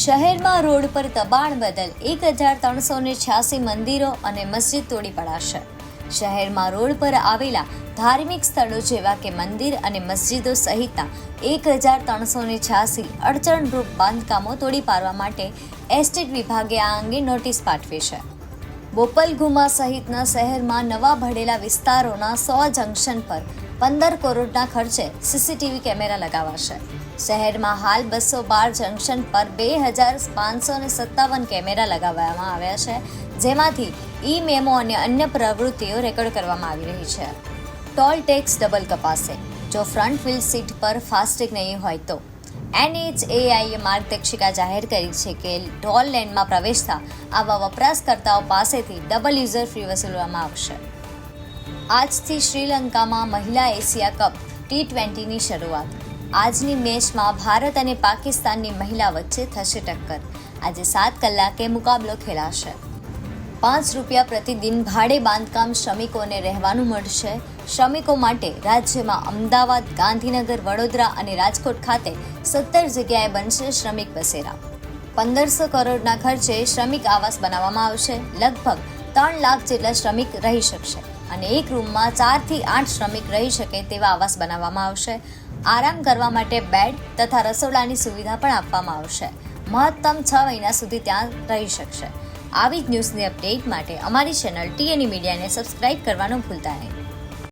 શહેરમાં રોડ પર દબાણ બદલ એક હજાર ત્રણસો ને છ્યાસી મંદિરો અને મસ્જિદ તોડી પડાશે. શહેરમાં રોડ પર આવેલા ધાર્મિક સ્થળો જેવા કે મંદિર અને મસ્જિદો સહિતના એક હજાર ત્રણસો ને છ્યાસી અડચણરૂપ બાંધકામો તોડી પાડવા માટે એસ્ટેટ વિભાગે આ અંગે નોટિસ પાઠવી છે. બોપલ ગુમા સહિતના શહેરમાં નવા ભળેલા વિસ્તારોના સો જંકશન પર પંદર કરોડના ખર્ચે સીસીટીવી કેમેરા લગાવાશે. શહેરમાં હાલ બસો બાર જંકશન પર બે હજાર પાંચસો ને સત્તાવન કેમેરા લગાવવામાં આવ્યા છે, જેમાંથી ઈ મેમો અને અન્ય પ્રવૃત્તિઓ રેકોર્ડ કરવામાં આવી રહી છે. ટોલ ટેક્સ ડબલ કપાશે. જો ફ્રન્ટ વ્હીલ સીટ પર ફાસ્ટેગ નહીં હોય તો એનએચએઆઈએ માર્ગદર્શિકા જાહેર કરી છે કે ટોલ લેન્ડમાં પ્રવેશતા આવા વપરાશકર્તાઓ પાસેથી ડબલ યુઝર ફી વસૂલવામાં આવશે. આજથી શ્રીલંકામાં મહિલા એશિયા કપ ટી ટ્વેન્ટીની શરૂઆત. આજની મેચમાં ભારત અને પાકિસ્તાનની મહિલા વચ્ચે થશે ટક્કર. આજે સાત કલાકે મુકાબલો ખેલાશે. પાંચ રૂપિયા પ્રતિદિન ભાડે બાંધકામ શ્રમિકોને રહેવાનું મળશે. શ્રમિકો માટે રાજ્યમાં અમદાવાદ, ગાંધીનગર, વડોદરા અને રાજકોટ ખાતે સત્તર જગ્યાએ બનશે શ્રમિક બસેરા. પંદરસો કરોડના ખર્ચે શ્રમિક આવાસ બનાવવામાં આવશે. લગભગ ત્રણ લાખ જેટલા શ્રમિક રહી શકશે અને એક રૂમમાં ચારથી આઠ શ્રમિક રહી શકે તેવા આવાસ બનાવવામાં આવશે. આરામ કરવા માટે બેડ તથા રસોડાની સુવિધા પણ આપવામાં આવશે. મહત્તમ છ મહિના સુધી ત્યાં રહી શકશે. આવી જ ન્યૂઝની અપડેટ માટે અમારી ચેનલ ટીએની મીડિયાને સબસ્ક્રાઇબ કરવાનું ભૂલતા નહીં.